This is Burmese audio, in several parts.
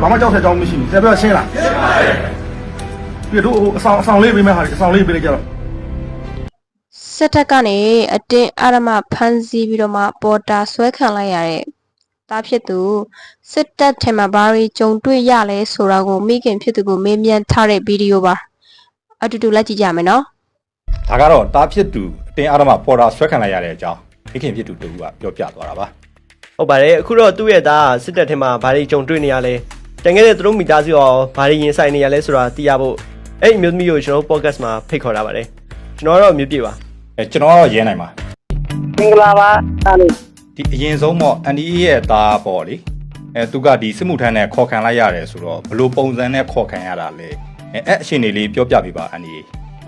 ဘာမှကြောက်ဆက်ကြောင်းမရှိဘူးဆရာပြောရှင်းလားရှင်းပါတယ်ပြတို့ဟိုအဆောင်အဆောင်လေးပေးမဲ့ဟာအဆောင်လေးပေးလိုက်ကြတော့စစ်တပ်ကနေအတင်းအဓမ္မဖမ်းဆီးပြီးတော့မှပေါ်တာဆွဲခံလိုက်ရတဲ့တားဖြစ်သူစစ်တပ်ထင်မှာဘာတွေကြုံတွေ့ရလဲဆိုတာကိုမိခင်ဖြစ်သူကိုမေးမြန်းထားတဲ့ဗီဒီယိုပါအတူတူလိုက်ကြည့်ကြမယ်နော်ဒါကတော့တားဖြစ်သူအတင်းအားဓမ္မပေါ်တာဆွဲခံလိုက်ရတဲ့အကြောင်းမိခင်ဖြစ်သူတူကပြောပြသွားတာပါဟုတ်ပါတယ်အခုတော့သူ့ရဲ့သားစစ်တပ်ထဲမှာဘာတွေကြုံတွေ့နေရလဲ တန်ခဲ့တဲ့သူတို့မိသားစုရောဘာတွေရင်ဆိုင်နေရလဲဆိုတာသိရဖို့အဲ့ဒီမျိုးသမီးကိုကျွန်တော်တို့ podcast မှာဖိတ်ခေါ်ထားပါတယ်ကျွန်တော်ကတော့မြို့ပြပါအဲကျွန်တော်ကတော့ရဲနိုင်ပါမင်္ဂလာပါအားလုံးဒီအရင်ဆုံးတော့အန်ဒီရဲ့သားပေါ့လေအဲသူကဒီစစ်မှုထမ်းနဲ့ခေါ်ခံလိုက်ရတယ်ဆိုတော့ဘယ်လိုပုံစံနဲ့ခေါ်ခံရတာလဲအဲအဲ့အရှင်နေလေးပြောပြပေးပါအန်ဒီ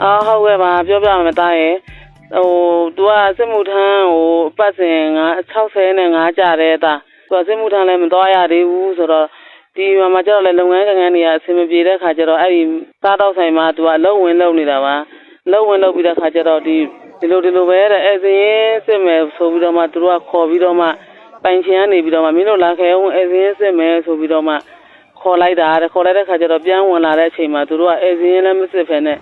အာဟုတ်ကဲ့ပါပြောပြမယ်တားရဲ့ဟို तू ကစစ်မှုထမ်းဟိုပတ်စဉ်ငါ60နဲ့5ကြတဲ့တာ तू ကစစ်မှုထမ်းလည်းမတော်ရသေးဘူးဆိုတော့ ဒီမှာမှကျတော့လေလုပ်ငန်းကငန်းတွေကအဆင်မပြေတဲ့ခါကျတော့အဲ့ဒီစားတော့ဆိုင်မှာ तू ကအလုံးဝင်လုံးနေတာပါလုံးဝင်လုံးပြီးတဲ့ခါကျတော့ဒီဒီလိုဒီလိုပဲတဲ့အဲ့စရင်စစ်မယ်ဆိုပြီးတော့မှသူတို့ကခေါ်ပြီးတော့မှပိုင်ချင်ကနေပြီးတော့မှမင်းတို့လာခဲ့အောင်အဲ့စရင်စစ်မယ်ဆိုပြီးတော့မှခေါ်လိုက်တာတဲ့ခေါ်လိုက်တဲ့ခါကျတော့ပြန်ဝင်လာတဲ့အချိန်မှာသူတို့ကအဲ့စရင်လည်းမစစ်ဖ ೇನೆ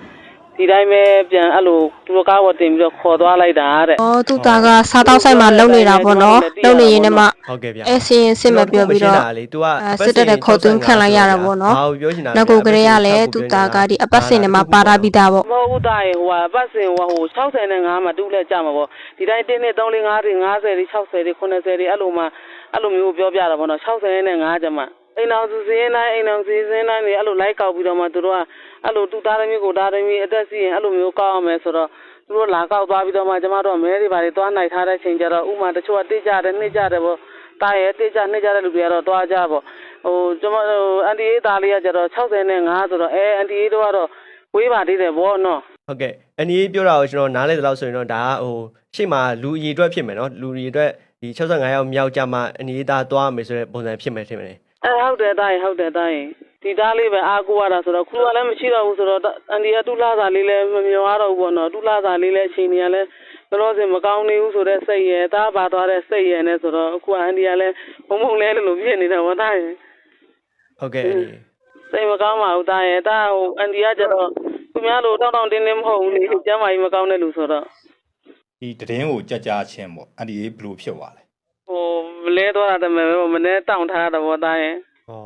ဒီတိုင်းပဲပြန်အဲ့လိုသူတို့ကားဝတ်တင်ပြီးတော့ခေါ်သွားလိုက်တာတဲ့။အော်သူ့သားကစားတောက်ဆိုင်မှာလုံနေတာပေါ့နော်။လုံနေရင်လည်းမှ ဟုတ်ကဲ့ဗျအဲစရင်စစ်မပြောပြီးတော့လေ तू ကအဲစစ်တပ်တဲ့ခေါ်သွင်းခံလိုက်ရတာပေါ့နော်ဘာကိုပြောချင်တာ။နောက်ကကလေးကလည်းသူ့သားကဒီအပတ်စင်ထဲမှာပါတာပြီးသားပေါ့မဟုတ်ဘူးတာရေဟိုကပတ်စင်ဟိုဟို65မှာတူးလဲကြမှာပေါ့ဒီတိုင်း1နဲ့3 4 5 50 60 80 90အဲ့လိုမှအဲ့လိုမျိုးပြောပြတာပေါ့နော်60နဲ့5ကျမှအိမ်အောင်စုစင်းတိုင်းအိမ်အောင်စီစင်းတိုင်းနေအဲ့လိုလိုက်ကောက်ပြီးတော့မှသူတို့ကအဲ့လိုတူသားသမီးကိုသားသမီးအသက်စီရင်အဲ့လိုမျိုးကောက်အောင်မယ်ဆိုတော့သူတို့လာကောက်သွားပြီးတော့မှကျမတို့ကမဲတွေပါတွေသွားနိုင်ထားတဲ့ချိန်ကျတော့ဥမာတချို့ကတိကြတယ်နှိကြတယ်ပေါ့ တာရဲတိကြနှိကြတဲ့လူတွေကတော့သွားကြပေါ့ဟိုကျမဟိုအန်တီအေးသားလေးကကျတော့60နဲ့5ဆိုတော့အဲအန်တီအေးတို့ကတော့ဝေးပါသေးတယ်ဗောနော်ဟုတ်ကဲ့အနီးပြောတာကိုကျွန်တော်နားလဲတဲ့လောက်ဆိုရင်တော့ဒါကဟိုရှေ့မှာလူအည်အတွက်ဖြစ်မယ်နော်လူအည်အတွက်ဒီ65ရောက်မြောက်ကြမှာအနီးသားသွားမယ်ဆိုတဲ့ပုံစံဖြစ်မယ်ထင်တယ်အဲဟုတ်တယ်တာရင်ဟုတ်တယ်တာရင်ဒီသားလေးပဲအားကိုးရတာဆိုတော့ခုကလည်းမရှိတော့ဘူးဆိုတော့အန်ဒီကတူလာစာလေးလည်းမမျောရတော့ဘူးပေါ့နော်တူလာစာလေးလည်းအချိန်ကြီးကလည်း ဘလို့စင်မကောင်းနေဘူးဆိုတော့စိတ်ရယ်သားပါသွားတဲ့စိတ်ရယ်နဲ့ဆိုတော့အခုကအန်ဒီကလည်းဘုံဘုံလဲလို့ဖြစ်နေတယ်ဗောတာရင်ဟုတ်ကဲ့အနီးစိတ်မကောင်းပါဘူးတာရင်တာဟိုအန်ဒီကကျတော့သူများလိုတောင်းတောင်းတင်းတင်းမဟုတ်ဘူးလေကျမ်းမာကြီးမကောင်းတဲ့လူဆိုတော့ဒီတည်င်းကိုကြက်ကြားချင်းပေါ့အန်ဒီဘယ်လိုဖြစ်သွားလဲဟိုမလဲသွားတာတမယ်ပဲမနဲ့တောင့်ထားတာဗောတာရင်ဟော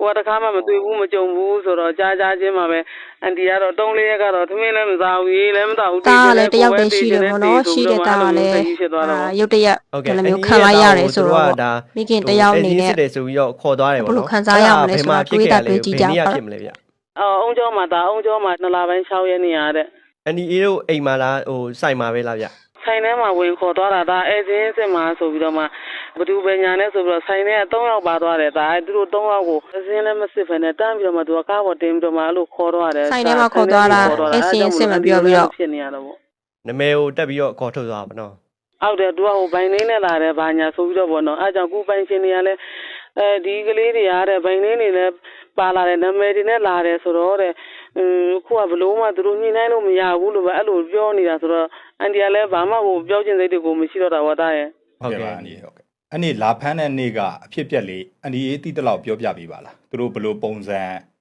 ကိုကတခါမှမတွေ့ဘူးမကြုံဘူးဆိုတော့ကြားကြားချင်းမှာပဲအန်တီကတော့တုံးလေးရက်ကတော့သမင်းလည်းမစားဘူးရေးလည်းမစားဘူး။သားကလည်းတယောက်တည်းရှိတယ်ပေါ့နော်။ရှိတဲ့သားကလည်းအာရုတ်တရက်ဟုတ်ဒီကဲ့လိုမျိုးခံလိုက်ရတယ်ဆိုတော့ဒါမိခင်တယောက်အနေနဲ့စစ်တယ်ဆိုပြီးတော့ခေါ်သွားတယ်ပေါ့ဘယ်လိုနော်ခံစားရမလဲဆိုတာတွေးတာတွေးကြည့်ကြပါဘယ်နေ့ဖြစ်မလဲဗျအော်အုံကျော်မှာဒါအုံကျော်မှာနှစ်လပိုင်း6ရက်နေရတဲ့အနီအေးတို့အိမ်မှာလားဟိုစိုက်မှာပဲလားဗျ ဆိုင်ထဲမှာဝင်ခေါ်သွားတာဒါအဲစင်းစစ်မှာဆိုပြီးတော့မှဘသူပဲညာနဲ့ဆိုပြီးတော့ဆိုင်ထဲက3ယောက်ပါသွားတယ်ဒါအဲသူတို့3ယောက်ကိုအစင်းလည်းမစစ်ဖ ೇನೆ တန်းပြီးတော့မှသူကကားပေါ်တင်ပြီးတော့မှအဲ့လိုခေါ်သွားတယ်ဆိုင်ထဲမှာခေါ်သွားတာအဲစင်းစစ်မပြောပြီးတော့ဖြစ်နေရတော့ပေါ့နမဲကိုတက်ပြီးတော့ခေါ်ထုတ်သွားပါနော်အောက်တယ်သူကဟိုဘိုင်လေးနဲ့လာတယ်ဘာညာဆိုပြီးတော့ပေါ့နော်အဲကြောင့်ကူပိုင်ရှင်တွေကလည်းအဲဒီကလေးတွေအားတဲ့ဘိုင်လေးတွေလည်းပါလာတယ်နာမည်တွေနဲ့လာတယ်ဆိုတော့တဲ့အင်း ခုကဘလို့မှသူတို့ညှိနှိုင်းလို့မရဘူးလို့ပဲအဲ့လိုပြောနေတာဆိုတော့အန်တီကလည်းဘာမှဟိုပြောချင်စိတ်တွေကိုမရှိတော့တာဝတ်သားရဲ့ဟုတ်ကဲ့အန်ဒီဟုတ်ကဲ့အဲ့ဒီလာဖမ်းတဲ့နေ့ကအဖြစ်ပြက်လေးအန်ဒီအေးတိတလောက်ပြောပြပေးပါလားသူတို့ဘယ်လိုပုံစံ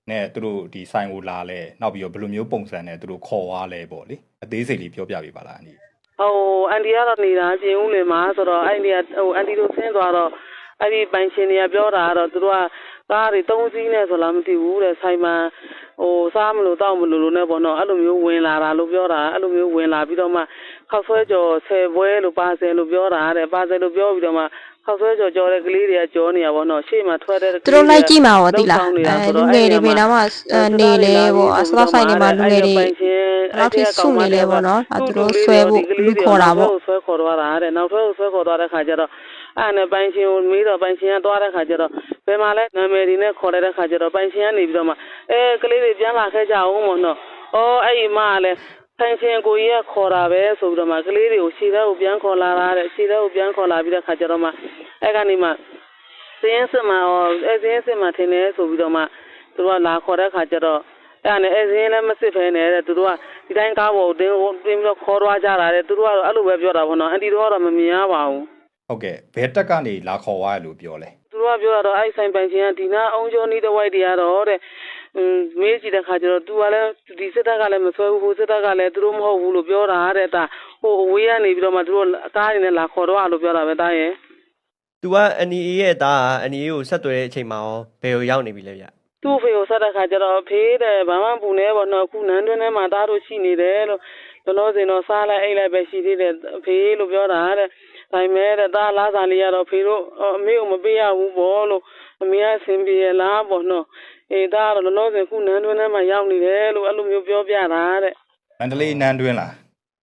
နဲ့သူတို့ဒီဆိုင်ကိုလာလဲနောက်ပြီးတော့ဘယ်လိုမျိုးပုံစံနဲ့သူတို့ခေါ်သွားလဲပေါ့လေအသေးစိတ်လေးပြောပြပေးပါလားအန်ဒီဟိုအန်တီကတော့နေတာအပြင်ဦးလင်မှာဆိုတော့အဲ့ဒီကဟိုအန်တီတို့ဆင်းသွားတော့အဲ့ဒီပိုင်ရှင်တွေကပြောတာကတော့သူတို့က ကားတွေ၃စီးနဲ့ဆိုလားမသိဘူးတဲ့ဆိုင်မှာဟိုစားမလို့တောက်မလို့လို့နဲ့ပေါ့နော်အဲ့လိုမျိုးဝင်လာတာလို့ပြောတာအဲ့လိုမျိုးဝင်လာပြီးတော့မှခောက်ဆွဲကြော်ဆယ်ပွဲလို့ပါဆယ်လို့ပြောတာတဲ့ပါဆယ်လို့ပြောပြီးတော့မှခောက်ဆွဲကြော်ကြော်တဲ့ကလေးတွေကကြောနေရပါတော့ရှေ့မှာထွက်တဲ့သူတို့လိုက်ကြည့်မှာပေါ့တိလားအဲလူငယ်တွေပဲတော့မှနေလေပေါ့အစတော့ဆိုင်တွေမှာလူငယ်တွေဘယ်လောက်ထိစုနေလဲပေါ့နော်အဲသူတို့ဆွဲဖို့လူခေါ်တာပေါ့ဆွဲခေါ်သွားတာတဲ့နောက်ထပ်ဆွဲခေါ်သွားတဲ့ခါကျတော့ အဲ့နဲ့ပိုင်ရှင်ကိုမေးတော့ပိုင်ရှင်ကသွားတဲ့ခါကျတော့ဘယ်မှာလဲနာမည်ဒီနဲ့ခေါ်တဲ့ခါကျတော့ပိုင်ရှင်ကနေပြီးတော့မှအဲကလေးတွေပြန်လာခဲ့ကြအောင်မို့နော်အော်အဲ့ဒီမကလည်းပိုင်ရှင်ကိုကြီးကခေါ်တာပဲဆိုပြီးတော့မှကလေးတွေကိုခြေထဲကိုပြန်ခေါ်လာတာတဲ့ခြေထဲကိုပြန်ခေါ်လာပြီးတဲ့ခါကျတော့မှအဲ့ကနေမှစင်းစင်မှာရောအဲစင်းစင်မှာထင်တယ်ဆိုပြီးတော့မှသူတို့ကလာခေါ်တဲ့ခါကျတော့အဲ့ဒါနဲ့အဲစင်းလည်းမစစ်ဖဲနဲ့တဲ့သူတို့ကဒီတိုင်းကားပေါ်တင်းတင်းပြီးတော့ခေါ်သွားကြတာတဲ့သူတို့ကတော့အဲ့လိုပဲပြောတာပေါ့နော်အန်တီတို့ကတော့မမြင်ရပါဘူး ဟ ဟုတ်ကဲ့ဘယ်တက်ကနေလာခေါ်သွားရလို့ပြောလဲ သူတို့ကပြောတော့အဲ့ဆိုင်ပိုင်ချင်းကဒီနာအုံကျော်နီးတစ်ဝိုက်တည်းရတော့တဲ့อืมမေးကြည့်တဲ့ခါကျတော့ तू ကလည်းဒီစစ်တပ်ကလည်းမဆွဲဘူးဟိုစစ်တပ်ကလည်းသူတို့မဟုတ်ဘူးလို့ပြောတာတဲ့တာဟိုအဝေးကနေပြီးတော့မှသူတို့အကားရင်းနဲ့လာခေါ်တော့လို့ပြောတာပဲတာရဲ့ သူက NEA ရဲ့သားက NEA ကိုဆက်သွယ်တဲ့အချိန်မှာရောဘယ်ကိုရောက်နေပြီလဲဗျ သူ့ဖေကိုဆက်တဲ့ခါကျတော့ဖေးတယ်ဘာမှပူနေပေါ့နော်အခုနန်းတွင်းထဲမှာတားတို့ရှိနေတယ်လို့ဘလို့စင်တော့စားလိုက်အိတ်လိုက်ပဲရှိသေးတယ်ဖေးလို့ပြောတာတဲ့ ဒါပေမဲ့တဲ့တားလားစာလေးရတော့ဖေတို့အမေကိုမပေးရဘူးပေါ့လို့အမေကအဆင်ပြေရလားပေါ့နော်အေးတားတော့လို့စင်အခုနန်းတွင်းထဲမှာရောက်နေတယ်လို့အဲ့လိုမျိုးပြောပြတာတဲ့မန္တလေးနန်းတွင်းလား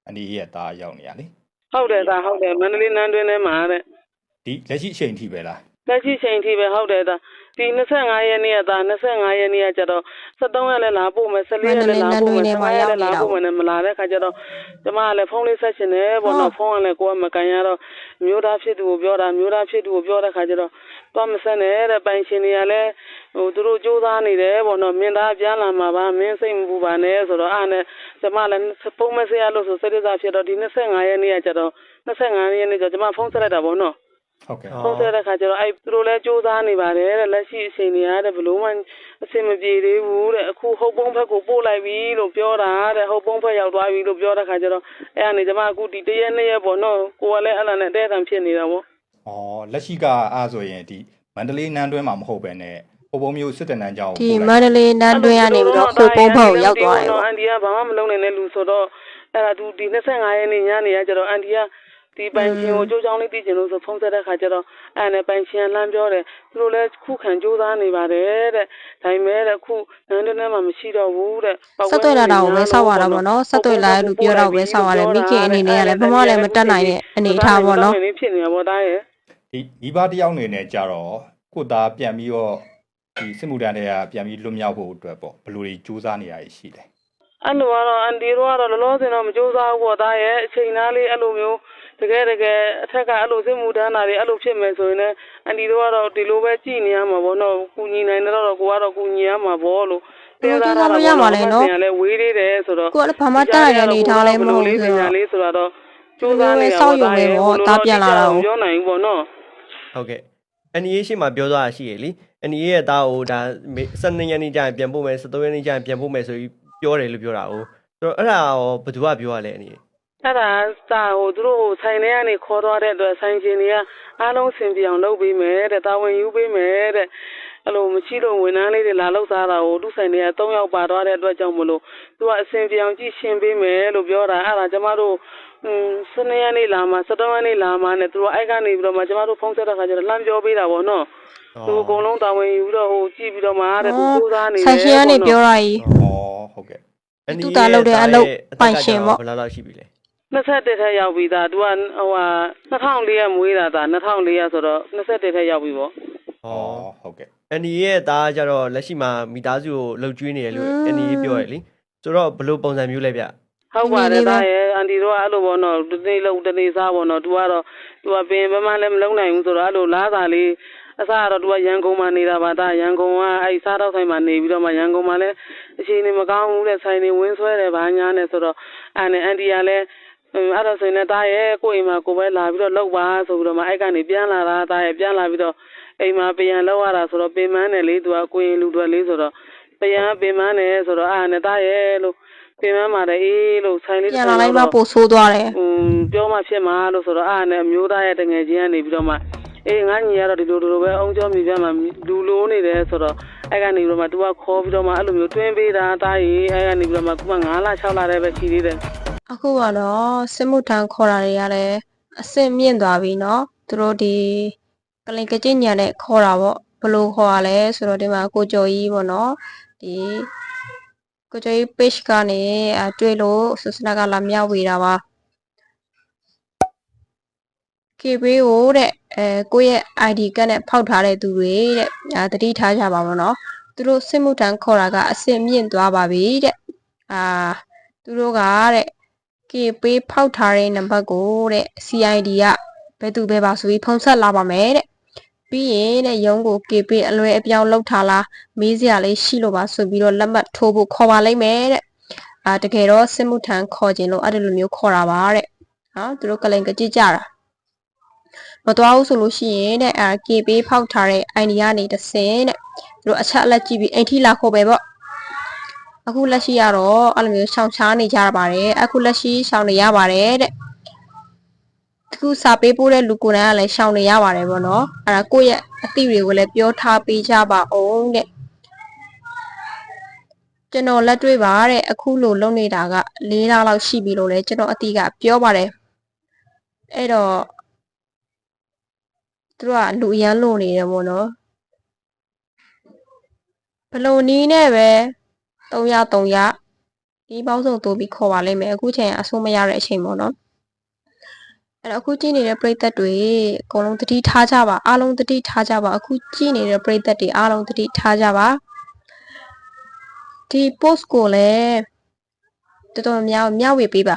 အနီရဲ့သားရောက်နေရလေဟုတ်တယ်တာဟုတ်တယ်မန္တလေးနန်းတွင်းထဲမှာတဲ့ဒီလက်ရှိအချိန်ထိပဲလား လက်ရှိချိန်ထိပဲဟုတ်တယ်တာဒီ25ရက်နေ့ကဒါ25ရက်နေ့ကကျတော့73ရက်လည်းလာပို့မယ်14ရက်လည်းလာပို့မယ်15ရက်လည်းလာပို့မယ်နဲ့မလာတဲ့ခါကျတော့ကျမကလည်းဖုန်းလေးဆက်ရှင်တယ်ပေါ့နော်ဖုန်းကလည်းကိုကမကန်ရတော့မျိုးသားဖြစ်သူကိုပြောတာမျိုးသားဖြစ်သူကိုပြောတဲ့ခါကျတော့တော့မဆက်နဲ့တဲ့ပိုင်ရှင်တွေကလည်းဟိုသူတို့စူးစမ်းနေတယ်ပေါ့နော်မင်းသားပြန်လာမှာပါမင်းစိတ်မပူပါနဲ့ဆိုတော့အားနဲ့ကျမလည်းဖုန်းမဆက်ရလို့ဆိုစိတ်ဒုက္ခဖြစ်တော့ဒီ25ရက်နေ့ကကျတော့25ရက်နေ့ကျတော့ကျမဖုန်းဆက်လိုက်တာပေါ့နော် ဟုတ်ကဲ့ဩဖုန်းဆက်တဲ့ခါကျတော့အဲ့သူတို့လည်းစူးစမ်းနေပါတယ်တဲ့လက်ရှိအချိန်တွေရတဲ့ဘလို့မှအဆင်မပြေသေးဘူးတဲ့အခုဟုတ်ပုံးဘက်ကိုပို့လိုက်ပြီလို့ပြောတာတဲ့ဟုတ်ပုံးဘက်ရောက်သွားပြီလို့ပြောတဲ့ခါကျတော့အဲ့အနေကျမအခုဒီတရက်နှစ်ရက်ပေါ့နော်ကိုကလည်းအဲ့လာနဲ့တဲ့တံဖြစ်နေတာပေါ့ဩလက်ရှိကအားဆိုရင်ဒီမန္တလေးနန်းတွင်းမှာမဟုတ်ပဲနဲ့ဟိုဘုံမျိုးစစ်တနန်းကြောင်းဒီမန္တလေးနန်းတွင်းကနေပြီးတော့ခိုပုံးဘက်ကိုရောက်သွားတယ်ပေါ့ပေါ့အန်ဒီကဘာမှမလုပ်နိုင်တဲ့လူဆိုတော့အဲ့ဒါသူဒီ25ရက်နေ့ညနေကကျတော့အန်ဒီက ဒီပိုင်ရှင်ကိုကြိုးချောင်းလေးသိချင်လို့ဆိုဖုန်းဆက်တဲ့ခါကျတော့အဲ့နဲ့ပိုင်ရှင်ကလှမ်းပြောတယ်သူတို့လည်းခုခံကြိုးစားနေပါတယ်တဲ့ဒါပေမဲ့တဲ့ခုနန်းတွင်းထဲမှာမရှိတော့ဘူးတဲ့ဆက်သွယ်လာတာကိုပဲစောက်ရတာပေါ့နော်ဆက်သွယ်လာတဲ့လူပြောတော့ပဲစောက်ရတယ်မိခင်အနေနဲ့ကလည်းဘာမှလည်းမတက်နိုင်တဲ့အနေအထားပေါ့နော်နေဖြစ်နေတာပေါ့တားရဲ့ဒီမိဘတစ်ယောက်အနေနဲ့ကြတော့ကိုသားပြန်ပြီးတော့ဒီစစ်မှုထမ်းတွေကပြန်ပြီးလွတ်မြောက်ဖို့အတွက်ပေါ့ဘယ်လိုတွေစူးစမ်းနေရရှိလဲအဲ့လိုကတော့အန်ဒီတို့ကတော့လောလောဆယ်တော့မကြိုးစားဘူးပေါ့တားရဲ့အချိန်သားလေးအဲ့လိုမျိုး တကယ်တကယ်အထက်ကအဲ့လိုစစ်မှုထမ်းတာတွေအဲ့လိုဖြစ်မယ်ဆိုရင်လည်းအန်ဒီတို့ကတော့ဒီလိုပဲကြည်နေရမှာပေါ့နော်ကုညီနိုင်တော့တော့ကိုကတော့ကုညီရမှာပေါ့လို့လည်းဝေးသေးတယ်ဆိုတော့ကိုကလည်းဘာမှတက်နိုင်တဲ့အနေအထားလည်းမဟုတ်ဘူးဆိုညာတော့လေးဆိုတော့ကြိုးစားနေတာစောက်ရုံပဲပေါ့တားပြန်လာတာကိုပြောနိုင်ဘူးပေါ့နော်ဟုတ်ကဲ့ NEA ရှိမှပြောသွားတာရှိရလေ NEA ရဲ့သားကိုဒါ12ရက်နေ့ကျရင်ပြန်ပို့မယ်13ရက်နေ့ကျရင်ပြန်ပို့မယ်ဆိုပြီးပြောတယ်လို့ပြောတာ哦ဆိုတော့အဲ့ဒါရောဘယ်သူကပြောရလဲ NEA အဲ့ဒါစာဟိုသူတို့ဟိုဆိုင်ထဲကနေခေါ်သွားတဲ့အတွက်ဆိုင်ရှင်တွေကအားလုံးစင်ပြအောင်လုပ်ပေးမယ်တဲ့တာဝန်ယူပေးမယ်တဲ့အဲ့လိုမရှိလို့ဝန်ထမ်းလေးတွေလာလောက်စားတာကိုသူ့ဆိုင်တွေက၃ယောက်ပါသွားတဲ့အတွက်ကြောင့်မလို့သူကအစင်ပြအောင်ကြည့်ရှင်းပေးမယ်လို့ပြောတာအဲ့ဒါကျမတို့อืมစနေရက်နေ့လာမှာစတော့ရက်နေ့လာမှာနဲ့သူတို့အဲ့ကနေပြီးတော့မှကျမတို့ဖုန်းဆက်တဲ့ခါကျတော့လှမ်းပြောပေးတာပေါ့နော်သူအကုန်လုံးတာဝန်ယူပြီးတော့ဟိုကြည့်ပြီးတော့မှတဲ့သူစူးစမ်းနေတယ်ဆိုင်ရှင်ကနေပြောတာကြီးဩဟုတ်ကဲ့သူကလုပ်တဲ့အလုပ်ပိုင်ရှင်ပေါ့ဘယ်လောက်လောက်ရှိပြီလဲ 21ထက်ရောက်ပြီသား तू ကဟိုဟာ2004ရက်မွေးတာသား2004ရက်ဆိုတော့21ထက်ရောက်ပြီပေါ့ ဩဟုတ်ကဲ့ NEA ရဲ့သားကကြတော့လက်ရှိမှာမိသားစုကိုလှုပ်ကျွေးနေတယ်လို့ NEA ပြောရလေဆိုတော့ဘယ်လိုပုံစံမျိုးလဲဗျ ဟုတ်ပါတယ်သားရဲ့အန်တီတို့ကအဲ့လိုပေါ့နော်ဒီနေ့လုံးဒီနေ့စားပေါ့နော် तू ကတော့ तू ကပင်ပန်းလည်းမလုံနိုင်ဘူးဆိုတော့အဲ့လိုလားစာလေးအစားကတော့ तू ကရန်ကုန်မှာနေတာပါသားရန်ကုန်ကအဲ့စားတော့ဆိုင်မှာနေပြီးတော့မှရန်ကုန်မှာလည်းအချိန်နေမကောင်းဘူးတဲ့ဆိုင်နေဝင်းဆွဲတယ်ဗာညာနဲ့ဆိုတော့အဲ့နဲ့အန်တီကလည်း အဲ့တော့ဆိုရင်လည်းသားရဲ့ကိုယ့်အိမ်မှာကိုယ်ပဲလာပြီးတော့လောက်ပါဆိုပြီးတော့မှအဲ့ကနေပြန်လာတာသားရဲ့ပြန်လာပြီးတော့အိမ်မှာပြန်လောက်ရတာဆိုတော့ပင်မန်းတယ်လေ तू ကကိုရင်လူတွေလေးဆိုတော့ပြန်ပင်မန်းတယ်ဆိုတော့အဲ့နဲ့သားရဲ့လို့ပင်မန်းပါတယ်အေးလို့ဆိုင်လေး ပြန်လာလိုက်မှပို့ဆိုးသွားတယ် อืมပြောမှဖြစ်မှာလို့ဆိုတော့အားနဲ့အမျိုးသားရဲ့တငယ်ချင်းကနေပြီးတော့မှအေးငါညီကတော့ဒီလိုဒီလိုပဲအုံကျော်မိပြမှာလူလိုနေတယ်ဆိုတော့အဲ့ကနေပြီးတော့မှ तू ကခေါ်ပြီးတော့မှအဲ့လိုမျိုးတွင်းပေးတာတားရီအဲ့ကနေပြီးတော့မှခုမှ9လ6လတည်းပဲရှိသေးတယ် အခုကတော့စစ်မှုထမ်းခေါ်တာတွေကလည်းအဆင့်မြင့်သွားပြီเนาะသူတို့ဒီကလင်ကကြညံနဲ့ခေါ်တာပေါ့ဘယ်လိုခေါ်ရလဲဆိုတော့ဒီမှာကိုကျော်ကြီးပေါ့เนาะဒီကိုကျော်ကြီး page ကနေအတွေ့လို့ဆူစနာကလာမြောက်ဝေတာပါ KB ကိုတဲ့အဲကိုယ့်ရဲ့ ID ကတ်နဲ့ဖောက်ထားတဲ့သူတွေတဲ့အာတတိထားကြပါဘောเนาะသူတို့စစ်မှုထမ်းခေါ်တာကအဆင့်မြင့်သွားပါပြီတဲ့အာသူတို့ကတဲ့ KB ဖောက်ထားတဲ့နံပါတ်ကိုတဲ့ CID ကဘယ်သူပဲပါဆိုပြီးဖုန်းဆက်လာပါမယ်တဲ့ပြီးရင်တဲ့ရုံးကို KB အလွယ်အပြောင်းလောက်ထားလားမေးစရာလေးရှိလို့ပါဆိုပြီးတော့လက်မှတ်ထိုးဖို့ခေါ်ပါလိမ့်မယ်တဲ့အာတကယ်တော့စစ်မှုထမ်းခေါ်ခြင်းလို့အဲ့ဒီလိုမျိုးခေါ်တာပါတဲ့နော်သူတို့ကလိန်ကကြည့်ကြတာမသွားဘူးဆိုလို့ရှိရင်တဲ့အဲ KB ဖောက်ထားတဲ့ ID ကနေတစ်ဆင့်တဲ့သူတို့အချက်အလက်ကြည့်ပြီးအိမ်ထိလာခေါ်ပဲပေါ့ အခုလက်ရှိကတော့အဲ့လိုမျိုးရှောင်ရှားနေကြရပါတယ်အခုလက်ရှိရှောင်နေရပါတယ်တဲ့တခုစာပေးပို့တဲ့လူကိုယ်တိုင်ကလည်းရှောင်နေရပါတယ်ပေါ့နော်အဲ့ဒါကိုယ့်ရဲ့အသိတွေကိုလည်းပြောထားပေးကြပါအောင်တဲ့ကျွန်တော်လက်တွေ့ပါတဲ့အခုလိုလုပ်နေတာက၄လလောက်ရှိပြီလို့လည်းကျွန်တော်အတိကပြောပါတယ်အဲ့တော့သူတို့ကလူအရန်လို့နေတယ်ပေါ့နော်ဘလို့နီးနဲ့ပဲ 3ရ3ရဒီပေါင်းစုံတိုးပြီးခေါ်ပါလိမ့်မယ်အခုချိန်ကအဆိုးမရတဲ့အချိန်ပေါ့နော်အဲ့တော့အခုကြည့်နေတဲ့ပရိသတ်တွေအကုန်လုံးတတိထားကြပါအားလုံးတတိထားကြပါအခုကြည့်နေတဲ့ပရိသတ်တွေအားလုံးတတိထားကြပါဒီ post ကိုလည်းတော်တော်များများမျှဝေပေးပါ